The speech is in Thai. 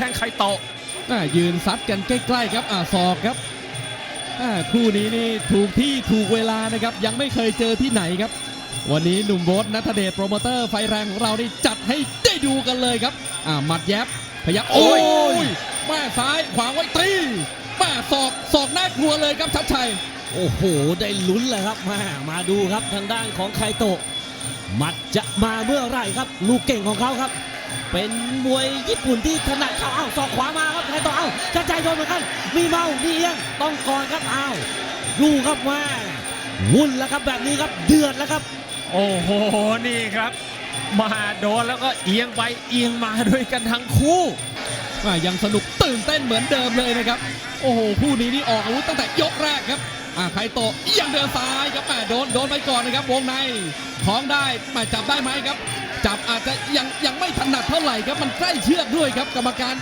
ข้งไคโตะอ่ายืนซัดกันใกล้ๆครับอ่าศอกครับอ่าคู่นี้นี่ถูกที่ถูกเวลานะครับ ยังไม่เคยเจอที่ไหนครับ วันนี้หนุ่มโบทนัทเดชโปรโมเตอร์ไฟแรงของเรานี่จัดให้ได้ดูกันเลยครับอ่าหมัดแยบพยักโอ้ยแม่ซ้ายขวางไว้ตีแม่ศอกศอกน่ากลัวเลยครับชัดชัยโอ้โห ได้ลุ้นเลยครับมามาดูครับทางด้านของไคโตะหมัดจะมาเมื่อไหร่ครับ ลูกเก่งของเขาครับ เป็นมวยญี่ปุ่นที่ถนัดเขาเอาศอกขวามาครับไคโตะเอาจะใจโดนเหมือนกัน มีเมา มีเอียง ต้องก่อนครับเอาดูครับมาวุ่นแล้วครับแบบนี้ครับเดือดแล้วครับ โอ้โห นี่ครับ มาโดนแล้วก็เอียงไปเอียงมาด้วยกันทั้งคู่อะยังสนุกตื่นเต้นเหมือนเดิมเลยนะครับ โอ้โห คู่นี้นี่ออกอาวุธตั้งแต่ยกแรกครับอ่าไคโตะยังเดินซ้ายครับโดนโดนไปก่อนนะครับวงในท้องได้มาจับได้ไหมครับ จับอาจจะยังยังไม่ถนัดเท่าไหร่ครับมันใกล้เชือกด้วยครับกรรมการ